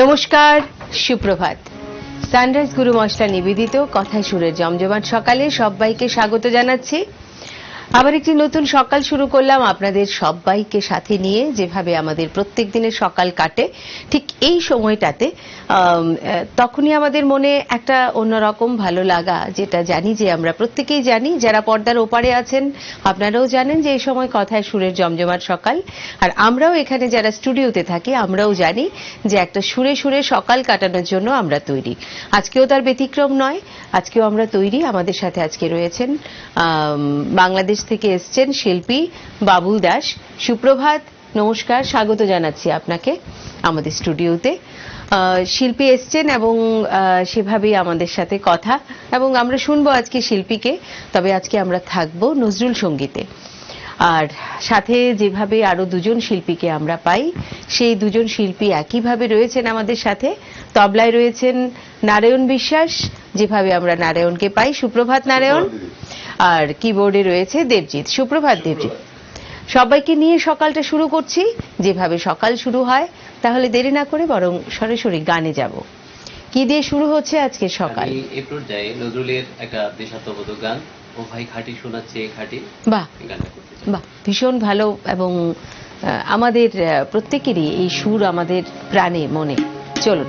নমস্কার সুপ্রভাত। সানরাইজ গুরু মশলা নিবেদিত কথায় সুরের জমজমাট সকালে সবাইকে স্বাগত জানাচ্ছি। আবার একটি নতুন সকাল শুরু করলাম আপনাদের সবাইকে সাথে নিয়ে যেভাবে আমাদের প্রত্যেক দিনের সকাল কাটে ঠিক এই সময়টাতে তখনই আমাদের মনে একটা অন্যরকম ভালো লাগা যেটা জানি যে আমরা প্রত্যেকেই জানি যারা পর্দার ওপারে আছেন আপনারাও জানেন যে এই সময় কথায় সুরের জমজমাট সকাল। আর আমরাও এখানে যারা স্টুডিওতে থাকি আমরাও জানি যে একটা সুরে সুরে সকাল কাটানোর জন্য আমরা তৈরি। আজকেও তার ব্যতিক্রম নয় আজকেও আমরা তৈরি। আমাদের সাথে আজকে রয়েছেন আম, বাংলাদেশ থেকে এসছেন শিল্পী বাবুল দাস। সুপ্রভাত, নমস্কার, স্বাগত জানাচ্ছি আপনাকে আমাদের স্টুডিওতে। শিল্পী এসছেন এবং সেভাবেই আমাদের সাথে কথা এবং আমরা শুনব আজকে শিল্পীকে, তবে আজকে আমরা থাকব নজরুল সঙ্গীতে। আর সাথে যেভাবে আরও দুজন শিল্পীকে আমরা পাই, সেই দুজন শিল্পী একইভাবে রয়েছেন আমাদের সাথে। তবলায় রয়েছেন নারায়ণ বিশ্বাস, যেভাবে আমরা নারায়ণকে পাই। সুপ্রভাত, নারায়ণ। আর কিবোর্ডে রয়েছে দেবজিৎ সুপ্রভাত দেবজিৎ সবাইকে নিয়ে সকালটা শুরু করছি। যেভাবে সকাল শুরু হয় তাহলে দেরি না করে বরং সরাসরি গানে যাব। কি দিয়ে শুরু হচ্ছে আজকে সকাল? এই পর্যায়ে নজরুলের একটা দেশাত্মবোধক গান ও ভাই খাটি শোনাচ্ছে খাটি বাহ। বাহ ভীষণ ভালো এবং আমাদের প্রত্যেকেরই এই সুর আমাদের প্রাণে মনে। চলুন।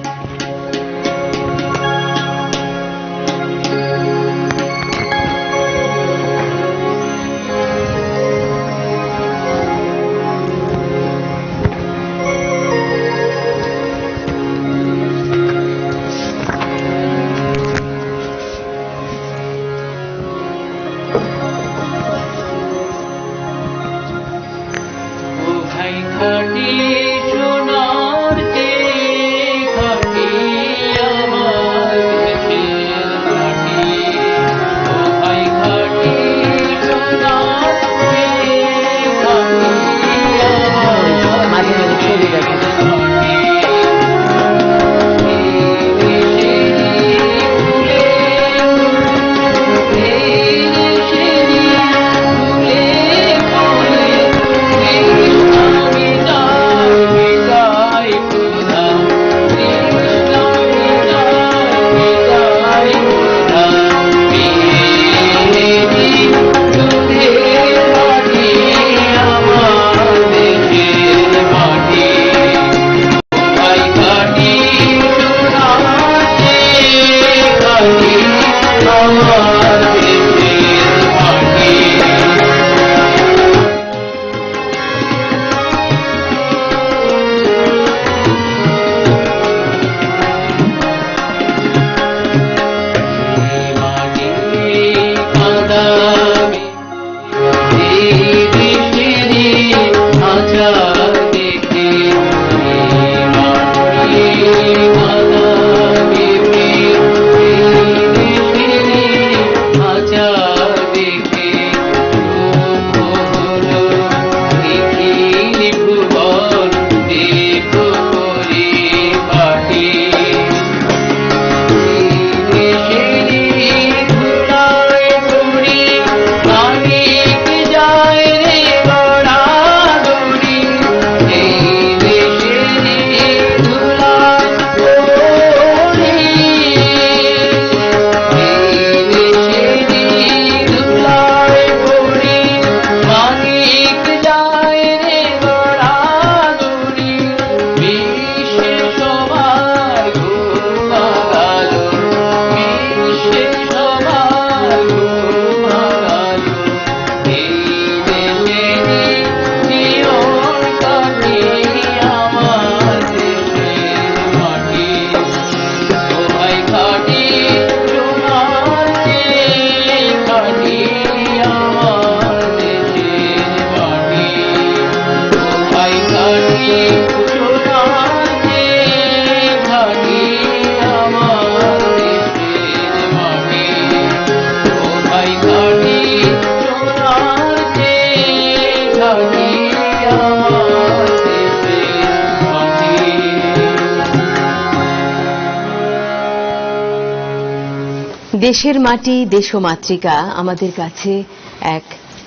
দেশের মাটি দেশমাতৃকা আমাদের কাছে এক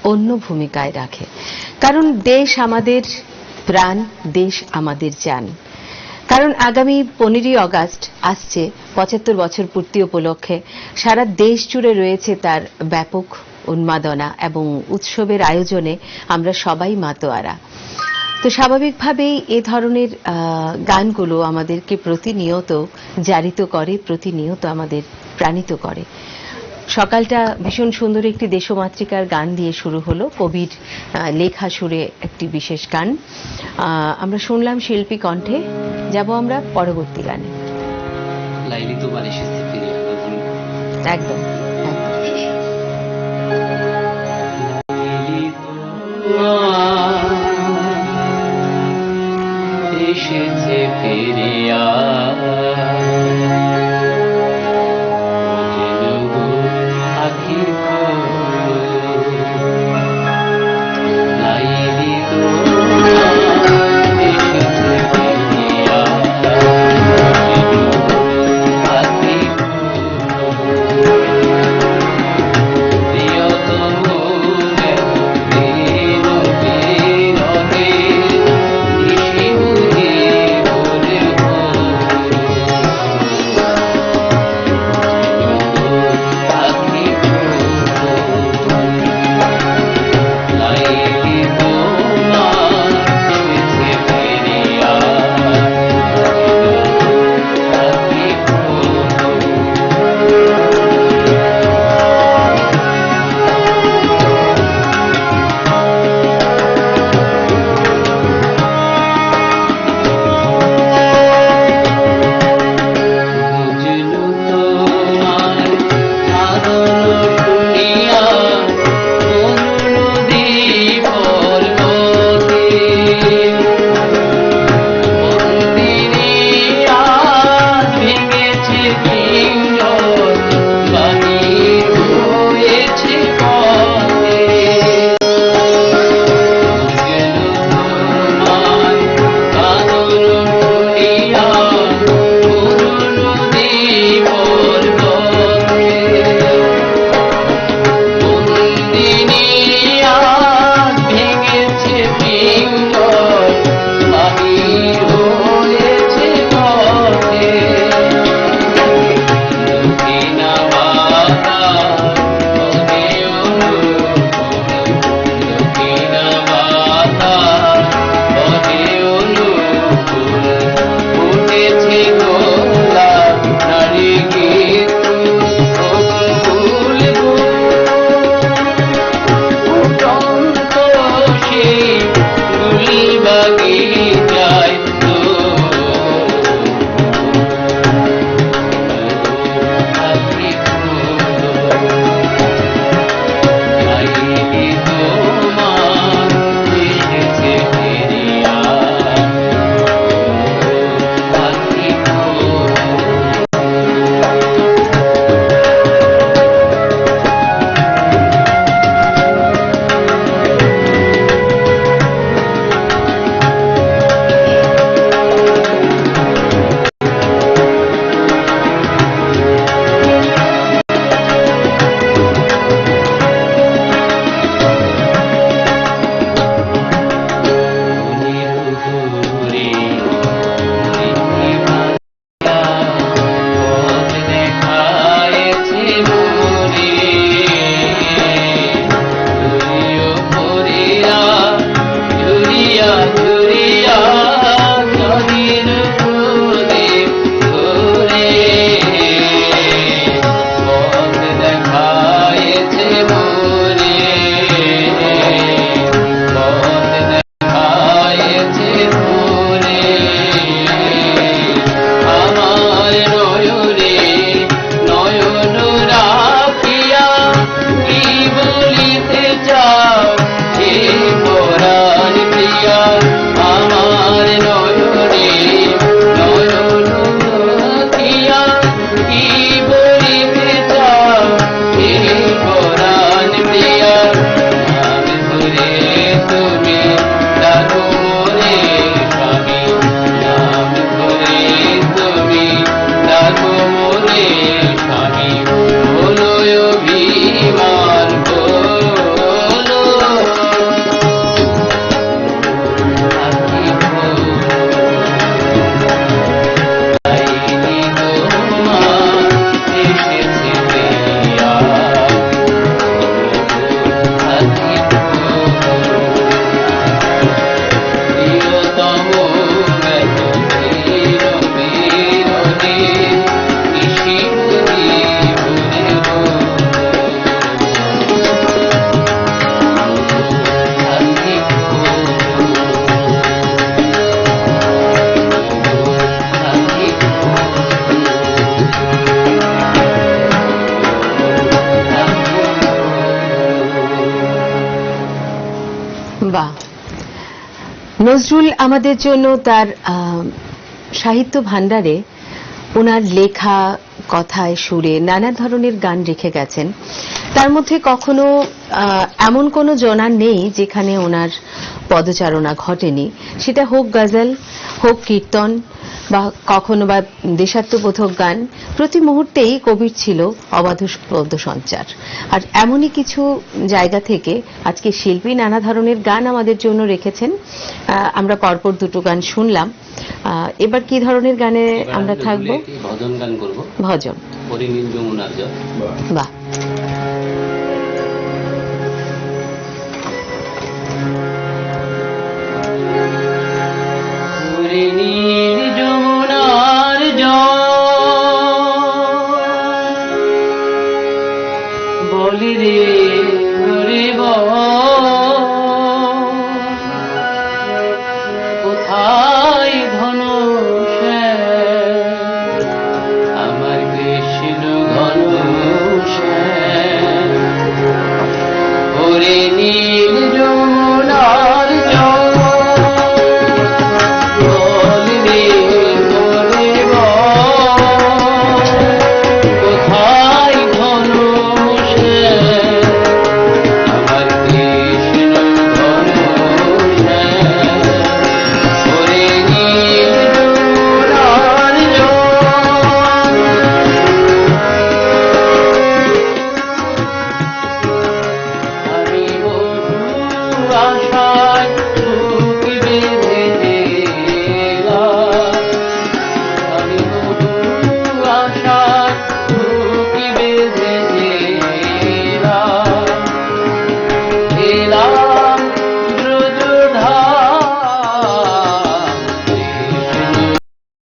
অন্য ভূমিকায় রাখে। কারণ দেশ আমাদের প্রাণ দেশ আমাদের জান। কারণ আগামী পনেরোই অগাস্ট আসছে পঁচাত্তর বছর পূর্তি উপলক্ষে সারা দেশ জুড়ে রয়েছে তার ব্যাপক উন্মাদনা এবং উৎসবের আয়োজনে আমরা সবাই মাতোয়ারা। তো স্বাভাবিকভাবেই এ ধরনের গানগুলো আমাদেরকে প্রতিনিয়ত জারিত করে, প্রতিনিয়ত আমাদের প্রাণিত করে। সকালটা ভীষণ সুন্দর একটি দেশমাতৃকার গান দিয়ে শুরু হলো। কবির লেখা সুরে একটি বিশেষ গান। আমরা শুনলাম শিল্পী কণ্ঠে। যাব আমরা পরবর্তী গানে। একদম এসেছে ফিরিয়া নজরুল আমাদের জন্য তার সাহিত্য ভাণ্ডারে ওনার লেখা, কথায় সুরে নানা ধরনের গান রেখে গেছেন। তার মধ্যে কখনো এমন কোনো জনা নেই যেখানে ওনার পদচারণা ঘটেনি। সেটা হোক গজল, হোক কীর্তন বা কখনো বা দেশাত্মবোধক গান প্রতি মুহূর্তেই কবির ছিল অবাধ সঞ্চার। আর এমনই কিছু জায়গা থেকে আজকে শিল্পী নানা ধরনের গান আমাদের জন্য রেখেছেন। আমরা পরপর দুটো গান শুনলাম। এবার কি ধরনের গানে আমরা থাকব? ভজন গান করব। ভজন। বাহ। Thank you. বলি রে গরিব